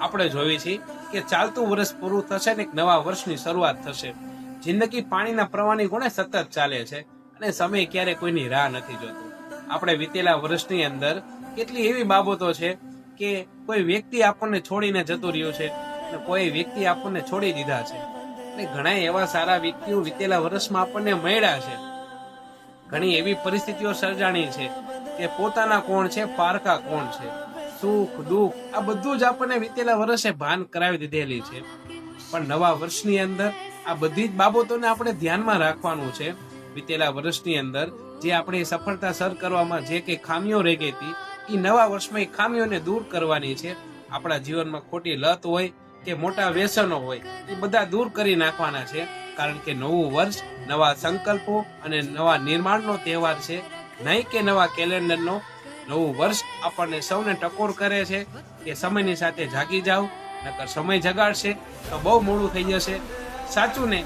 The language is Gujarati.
આપણે જોઈએ છીએ કે ચાલતું વર્ષ પૂરું થશે ને એક નવા વર્ષની શરૂઆત થશે. જિંદગી પાણીના પ્રવાહની ગુણે સતત ચાલે છે અને સમય ક્યારે કોઈની રાહ નથી જોતો. આપણે વીતેલા વર્ષની અંદર કેટલી એવી બાબતો છે કે કોઈ વ્યક્તિ આપણને છોડીને જતું રહ્યું છે અને કોઈ વ્યક્તિ આપણને છોડી દીધા છે. અને ઘણા એવા સારા વ્યક્તિઓ વીતેલા વર્ષમાં આપણને મળ્યા છે. ઘણી એવી પરિસ્થિતિઓ સર્જાણી છે કે પોતાના કોણ છે, પારકા કોણ છે. સુખ, દુઃખ, આ બધું જ આપણને વીતેલા વર્ષે ભાન કરાવી દીધેલી છે. પણ નવા વર્ષની અંદર આ બધી જ બાબતોને આપણે ધ્યાનમાં રાખવાનું છે. વીતેલા વર્ષની અંદર જે આપણે સફળતા સર કરવામાં જે કંઈ ખામીઓ રહી ગઈ હતી એ નવા વર્ષમાં એ ખામીઓને દૂર કરવાની છે. આપણા જીવનમાં ખોટી લત હોય કે મોટા વ્યસનો હોય એ બધા દૂર કરી નાખવાના છે. કારણ કે નવું વર્ષ, નવા સંકલ્પો અને નવા નિર્માણનો તહેવાર છે. નહીં કે નવા કેલેન્ડરનો નવું વર્ષ આપણને સૌને ટકોર કરે છે કે સમયની સાથે જાગી જાઓ, નકર સમય જગાડશે તો બહુ મોડું થઈ જશે. સાચું ને?